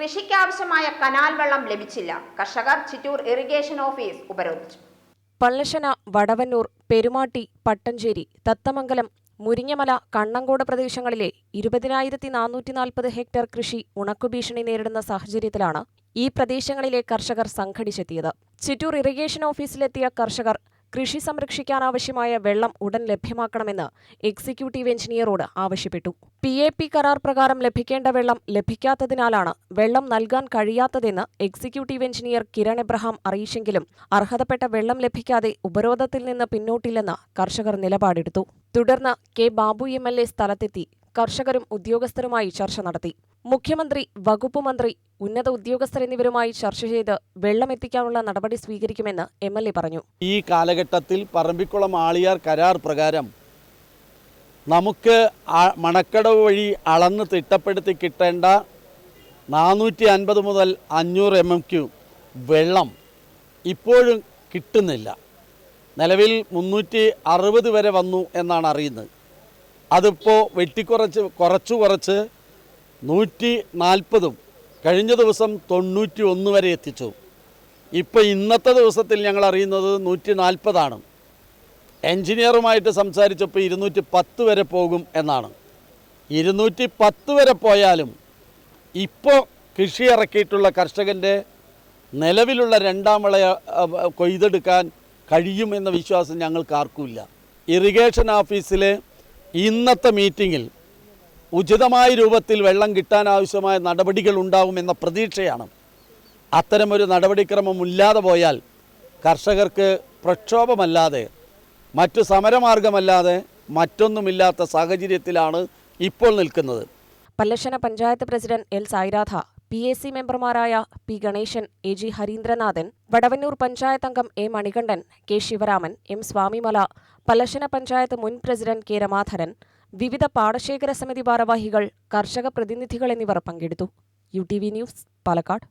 കൃഷിക്കാവശ്യമായ canal വെള്ളം ലഭിച്ചില്ല. കർഷകർ ചിറ്റൂർ ഇറിഗേഷൻ ഓഫീസ് ഉപരോധിച്ചു. പള്ളശന വടവന്നൂർ പെരുമാട്ടി പട്ടഞ്ചേരി തത്തമംഗലം മുരിങ്ങമല കണ്ണങ്കോട് പ്രദേശങ്ങളിലെ ഇരുപതിനായിരത്തി നാനൂറ്റി നാൽപ്പത് ഹെക്ടർ കൃഷി ഉണക്കുഭീഷണി നേരിടുന്ന സാഹചര്യത്തിലാണ് ഈ പ്രദേശങ്ങളിലെ കർഷകർ സംഘടിച്ചെത്തിയത്. ചിറ്റൂർ ഇറിഗേഷൻ ഓഫീസിലെത്തിയ കർഷകർ കൃഷി സംരക്ഷിക്കാനാവശ്യമായ വെള്ളം ഉടൻ ലഭ്യമാക്കണമെന്ന് എക്സിക്യൂട്ടീവ് എഞ്ചിനീയറോട് ആവശ്യപ്പെട്ടു. പി എ പി കരാർ പ്രകാരം ലഭിക്കേണ്ട വെള്ളം ലഭിക്കാത്തതിനാലാണ് വെള്ളം നൽകാൻ കഴിയാത്തതെന്ന് എക്സിക്യൂട്ടീവ് എഞ്ചിനീയർ കിരൺ എബ്രഹാം അറിയിച്ചെങ്കിലും അർഹതപ്പെട്ട വെള്ളം ലഭിക്കാതെ ഉപരോധത്തിൽ നിന്ന് പിന്നോട്ടില്ലെന്ന് കർഷകർ നിലപാടെടുത്തു. തുടർന്ന് K Babu M L A സ്ഥലത്തെത്തി കർഷകരും ഉദ്യോഗസ്ഥരുമായി ചർച്ച നടത്തി. മുഖ്യമന്ത്രി വകുപ്പ് മന്ത്രി ഉന്നത ഉദ്യോഗസ്ഥർ എന്നിവരുമായി ചർച്ച ചെയ്ത് വെള്ളം എത്തിക്കാനുള്ള നടപടി സ്വീകരിക്കുമെന്ന് എം എൽ എ പറഞ്ഞു. ഈ കാലഘട്ടത്തിൽ പറമ്പിക്കുളം ആളിയാർ കരാർ പ്രകാരം നമുക്ക് മണക്കടവ് വഴി അളന്ന് തിട്ടപ്പെടുത്തി കിട്ടേണ്ട നാനൂറ്റി അൻപത് മുതൽ അഞ്ഞൂറ് എം എം ക്യൂ വെള്ളം ഇപ്പോഴും കിട്ടുന്നില്ല. നിലവിൽ മുന്നൂറ്റി അറുപത് വരെ വന്നു എന്നാണ് അറിയുന്നത്. അതിപ്പോൾ വെട്ടിക്കുറച്ച് കുറച്ചു കുറച്ച് നൂറ്റി നാൽപ്പതും കഴിഞ്ഞ ദിവസം തൊണ്ണൂറ്റി ഒന്ന് വരെ എത്തിച്ചു. ഇപ്പോൾ ഇന്നത്തെ ദിവസത്തിൽ ഞങ്ങൾ അറിയുന്നത് നൂറ്റി നാൽപ്പതാണ് എൻജിനീയറുമായിട്ട് സംസാരിച്ചപ്പോൾ ഇരുന്നൂറ്റി പത്ത് വരെ പോകും എന്നാണ്. ഇരുന്നൂറ്റി പത്ത് വരെ പോയാലും ഇപ്പോൾ കൃഷി ഇറക്കിയിട്ടുള്ള കർഷകന്റെ നിലവിലുള്ള രണ്ടാം വിള കൊയ്തെടുക്കാൻ കഴിയുമെന്ന വിശ്വാസം ഞങ്ങൾക്ക് ആർക്കുമില്ല ഇറിഗേഷൻ ഓഫീസിലെ ഇന്നത്തെ മീറ്റിങ്ങിൽ ഉചിതമായ രൂപത്തിൽ വെള്ളം കിട്ടാൻ ആവശ്യമായ നടപടികൾ ഉണ്ടാകുമെന്ന പ്രതീക്ഷയാണ്. അത്തരമൊരു നടപടിക്രമം ഇല്ലാതെ പോയാൽ കർഷകർക്ക് പ്രക്ഷോഭമല്ലാതെ മറ്റു സമരമാർഗമല്ലാതെ മറ്റൊന്നുമില്ലാത്ത സാഹചര്യത്തിലാണ് ഇപ്പോൾ നിൽക്കുന്നത്. Pallassana panchayat president L Sairadha P A C മെമ്പർമാരായ P Ganesan A G Harindranathan Vadavannur panchayat അംഗം A Manikandan K Sivaraman M Swamimala Pallassana panchayat മുൻ പ്രസിഡന്റ് കെ രമാധരൻ വിവിധ പാടശേഖര സമിതി ഭാരവാഹികൾ കർഷക പ്രതിനിധികൾ എന്നിവർ പങ്കെടുത്തു. U T V news Palakkad.